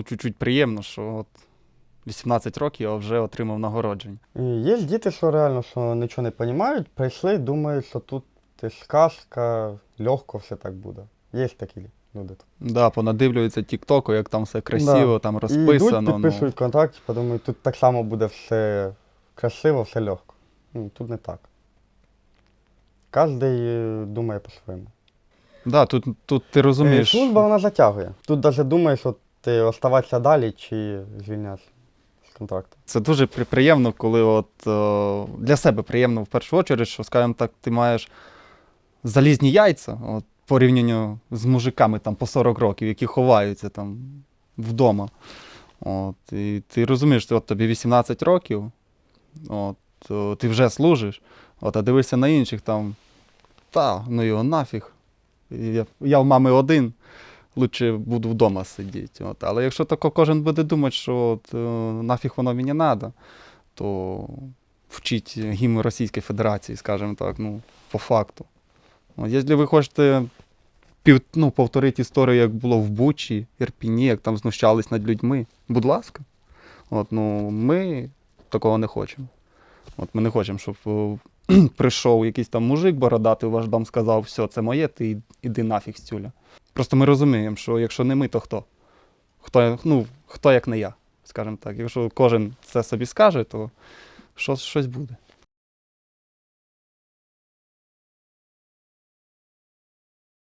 ну, чуть-чуть приємно, що от 18 років я вже отримав нагородження. І є діти, що реально що нічого не розуміють, прийшли, думають, що тут ти сказка, легко все так буде. Є такі люди. Да, понадивлюються тіктоку, як там все красиво, там І розписано. йдуть, ну. підписують контракт, подумають, тут так само буде все красиво, все легко. Ну, тут не так. Кожен е, думає по-своєму. Да, тут, тут ти Е, розумієш. Служба вона затягує. Тут навіть думаєш, от ти оставатися далі чи звільнятися з контракту. Це дуже при- приємно, коли от е, для себе приємно в першу чергу, що, скажімо так, ти маєш залізні яйця, от, порівнянню з мужиками там по 40 років, які ховаються там вдома. От, і ти розумієш, що от тобі 18 років, от, то ти вже служиш, от, а дивишся на інших там, та, ну його нафіг. Я, я в мами один, лучше буду вдома сидіти. От. Але якщо тако кожен буде думати, що от, е, нафіг воно мені треба, то вчить гімн Російської Федерації, скажімо так, ну, по факту. От, якщо ви хочете пів, ну, повторити історію, як було в Бучі, Ірпіні, як там знущались над людьми, будь ласка. От, ну, ми такого не хочемо. От ми не хочемо, щоб е, прийшов якийсь там мужик бородатий у ваш дом, сказав, все, це моє, ти іди нафіг з тюля. Просто ми розуміємо, що якщо не ми, то хто? Хто, ну, хто як не я, скажімо так. Якщо кожен це собі скаже, то щось, щось буде.